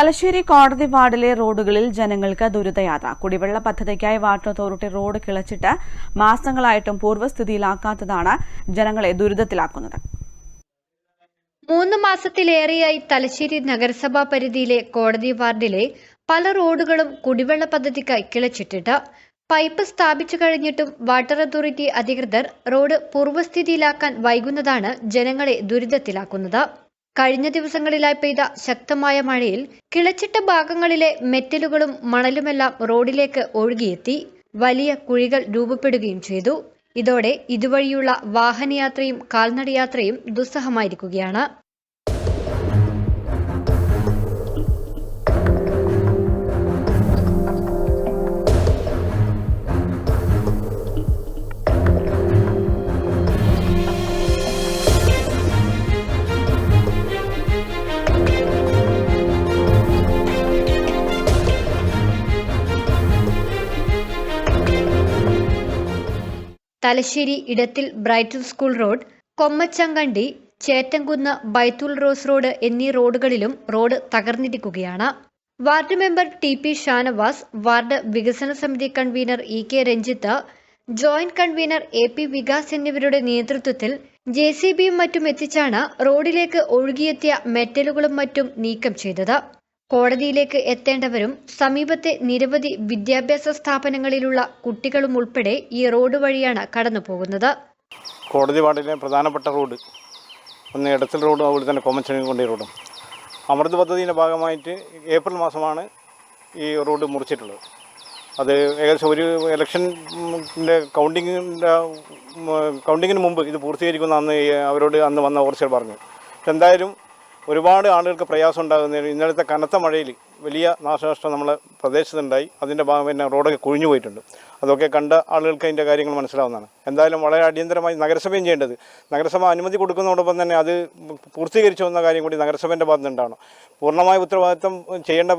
തലശ്ശേരി കോടതി വാർഡിലെ റോഡുകളിൽ ജനങ്ങൾക്ക് ദുരിതയാത്ര. കുടിവെള്ള പദ്ധതിക്കായി വാട്ടർ അതോറിറ്റി റോഡ് കിളച്ചിട്ട് മാസങ്ങളായിട്ടും പൂർവസ്ഥിതിയിലാക്കാത്തതാണ് ജനങ്ങളെ ദുരിതത്തിലാക്കുന്നത്. മൂന്ന് മാസത്തിലേറെയായി തലശ്ശേരി നഗരസഭാ പരിധിയിലെ കോടതി വാർഡിലെ പല റോഡുകളും കുടിവെള്ള പദ്ധതിക്കായി കിളച്ചിട്ടിട്ട് പൈപ്പ് സ്ഥാപിച്ചു കഴിഞ്ഞിട്ടും വാട്ടർ അതോറിറ്റി അധികൃതർ റോഡ് പൂർവസ്ഥിതിയിലാക്കാൻ വൈകുന്നതാണ് ജനങ്ങളെ ദുരിതത്തിലാക്കുന്നത്. കഴിഞ്ഞ ദിവസങ്ങളിലായി പെയ്ത ശക്തമായ മഴയിൽ കിളച്ചിട്ട ഭാഗങ്ങളിലെ മെറ്റലുകളും മണലുമെല്ലാം റോഡിലേക്ക് ഒഴുകിയെത്തി വലിയ കുഴികൾ രൂപപ്പെടുകയും ചെയ്തു. ഇതോടെ ഇതുവഴിയുള്ള വാഹനയാത്രയും കാൽനടയാത്രയും ദുസ്സഹമായിരിക്കുകയാണ്. Thalassery ഇടത്തിൽ bridal school road Kommachamkandi Chettamkunnu Baithul rose road എന്നീ റോഡുകളിലും road തകർന്നിരിക്കുകയാണ്. Ward member T P Shanavas ward വികസന സമിതി convener E K Ranjith joint convener A P Vikas എന്നിവരുടെ നേതൃത്വത്തിൽ ജെ സി ബിയും മറ്റും എത്തിച്ചാണ് റോഡിലേക്ക് ഒഴുകിയെത്തിയ മെറ്റലുകളും മറ്റും നീക്കം ചെയ്തത്. കോടതിയിലേക്ക് എത്തേണ്ടവരും സമീപത്തെ നിരവധി വിദ്യാഭ്യാസ സ്ഥാപനങ്ങളിലുള്ള കുട്ടികളും ഉൾപ്പെടെ ഈ റോഡ് വഴിയാണ് കടന്നു പോകുന്നത് കോടതി വാർഡിലെ പ്രധാനപ്പെട്ട റോഡ് ഒന്ന് എടത്തൽ റോഡും അതുപോലെ തന്നെ കൊമ്മച്ചണി കൊണ്ടേ റോഡും. അമൃത് പദ്ധതിയുടെ ഭാഗമായിട്ട് ഏപ്രിൽ മാസമാണ് ഈ റോഡ് മുറിച്ചിട്ടുള്ളത്. അത് ഏകദേശം ഒരു ഇലക്ഷന്റെ കൗണ്ടിങ്ങിന്റെ കൗണ്ടിങ്ങിന് മുമ്പ് ഇത് പൂർത്തീകരിക്കുമെന്ന് അന്ന് അവരോട് അന്ന് വന്ന ഓർച്ചർ പറഞ്ഞു. എന്തായാലും ഒരുപാട് ആളുകൾക്ക് പ്രയാസം ഉണ്ടാകുന്നതിന് ഇന്നലത്തെ കനത്ത മഴയിൽ വലിയ നാശനഷ്ടം നമ്മളെ പ്രദേശത്തുണ്ടായി. അതിന്റെ ഭാഗം പിന്നെ റോഡൊക്കെ കുഴിഞ്ഞു പോയിട്ടുണ്ട്. അതൊക്കെ കണ്ട ആളുകൾക്ക് അതിന്റെ കാര്യങ്ങൾ മനസ്സിലാവുന്നതാണ്. എന്തായാലും വളരെ അടിയന്തരമായി നഗരസഭയും ചെയ്യേണ്ടത്. നഗരസഭ അനുമതി കൊടുക്കുന്നതോടൊപ്പം തന്നെ അത് പൂർത്തീകരിച്ചു വന്ന കാര്യം കൂടി നഗരസഭേന്റെ ഭാഗത്തുനിന്നുണ്ടാവണം പൂർണമായ ഉത്തരവാദിത്തം ചെയ്യേണ്ട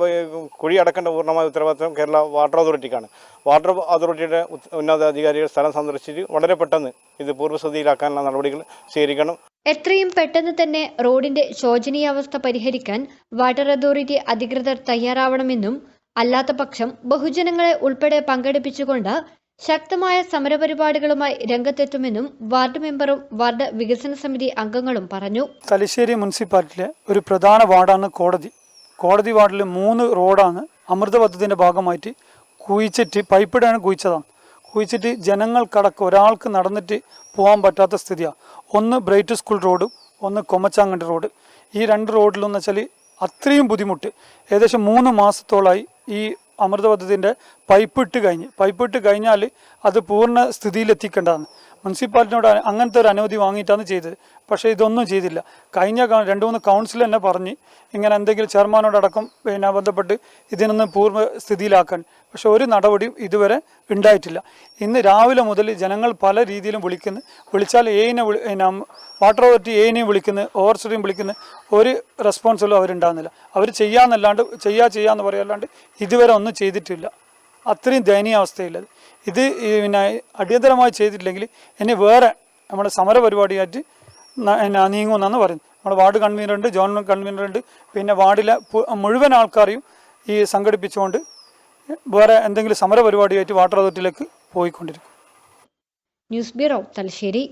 കുഴി അടക്കേണ്ട പൂർണമായ ഉത്തരവാദിത്തം കേരള വാട്ടർ അതോറിറ്റിക്കാണ്. വാട്ടർ അതോറിറ്റിയുടെ ഉന്നതാധികാരികൾ സ്ഥലം സന്ദർശിച്ച് വളരെ പെട്ടെന്ന് ഇത് പൂർവസ്ഥിതിയിലാക്കാനുള്ള നടപടികൾ സ്വീകരിക്കണം. എത്രയും പെട്ടെന്ന് തന്നെ റോഡിന്റെ ശോചനീയാവസ്ഥ പരിഹരിക്കാൻ വാട്ടർ അതോറിറ്റി അധികൃതർ തയ്യാറാവണമെന്നും അല്ലാത്ത പക്ഷം ബഹുജനങ്ങളെ ഉൾപ്പെടെ പങ്കെടുപ്പിച്ചുകൊണ്ട് ശക്തമായ സമരപരിപാടികളുമായി രംഗത്തെത്തുമെന്നും വാർഡ് മെമ്പറും വാർഡ് വികസന സമിതി അംഗങ്ങളും പറഞ്ഞു. തലശ്ശേരി മുനിസിപ്പാലിറ്റിയിലെ ഒരു പ്രധാന വാർഡാണ് കോടതി. കോടതി വാർഡിലെ മൂന്ന് റോഡാണ് അമൃത പദ്ധതിന്റെ ഭാഗമായിട്ട് കുഴിച്ചിട്ട് പൈപ്പിടാണ് കുഴിച്ചതാണ്. കുഴിച്ചിട്ട് ജനങ്ങൾക്കടക്കം ഒരാൾക്ക് നടന്നിട്ട് പോകാൻ പറ്റാത്ത സ്ഥിതിയാണ്. ഒന്ന് ബ്രൈറ്റ് സ്കൂൾ റോഡ് ഒന്ന് കൊമ്മച്ചാങ്കണ്ടി റോഡ്. ഈ രണ്ട് റോഡിലെന്ന് വെച്ചാൽ അത്രയും ബുദ്ധിമുട്ട്. ഏകദേശം മൂന്ന് മാസത്തോളമായി ഈ അമൃത പദ്ധതിന്റെ പൈപ്പ് ഇട്ട് കഴിഞ്ഞ്. പൈപ്പ് ഇട്ട് കഴിഞ്ഞാൽ അത് പൂർണ സ്ഥിതിയിലെത്തിക്കേണ്ടതാണ്. മുനിസിപ്പാലിറ്റിനോട് അ- അങ്ങനത്തെ ഒരു അനുമതി വാങ്ങിയിട്ടാണ് ചെയ്തത്. പക്ഷേ ഇതൊന്നും ചെയ്തില്ല. കഴിഞ്ഞ രണ്ട് മൂന്ന് കൗൺസിൽ തന്നെ പറഞ്ഞ് ഇങ്ങനെ എന്തെങ്കിലും ചെയർമാനോടടക്കം പിന്നെ ബന്ധപ്പെട്ട് ഇതിനൊന്ന് പൂർവ സ്ഥിതിയിലാക്കാൻ. പക്ഷെ ഒരു നടപടിയും ഇതുവരെ ഉണ്ടായിട്ടില്ല. ഇന്ന് രാവിലെ മുതൽ ജനങ്ങൾ പല രീതിയിലും വിളിക്കുന്നു. വിളിച്ചാൽ എയിനെ വിളി വാട്ടർ അതോറിറ്റി എയിനെയും വിളിക്കുന്നു ഓവർസിറ്റിയും വിളിക്കുന്നു. ഒരു റെസ്പോൺസിലും അവരുണ്ടാകുന്നില്ല അവർ ചെയ്യാന്നല്ലാണ്ട് ചെയ്യാ ചെയ്യാന്ന് പറയാല്ലാണ്ട് ഇതുവരെ ഒന്നും ചെയ്തിട്ടില്ല. അത്രയും ദയനീയാവസ്ഥയുള്ളത് ഇത് പിന്നെ അടിയന്തരമായി ചെയ്തിട്ടില്ലെങ്കിൽ ഇനി വേറെ നമ്മുടെ സമര പരിപാടിയായിട്ട് നീങ്ങുമെന്നാണ് പറയുന്നത്. നമ്മുടെ വാർഡ് കൺവീനറുണ്ട് ജോൺ കൺവീനറുണ്ട് പിന്നെ വാർഡിലെ മുഴുവൻ ആൾക്കാരെയും ഈ സംഘടിപ്പിച്ചുകൊണ്ട് വേറെ എന്തെങ്കിലും സമര പരിപാടിയായിട്ട് വാട്ടർ അതോറിറ്റിയിലേക്ക് പോയിക്കൊണ്ടിരിക്കും. News bureau Thalassery.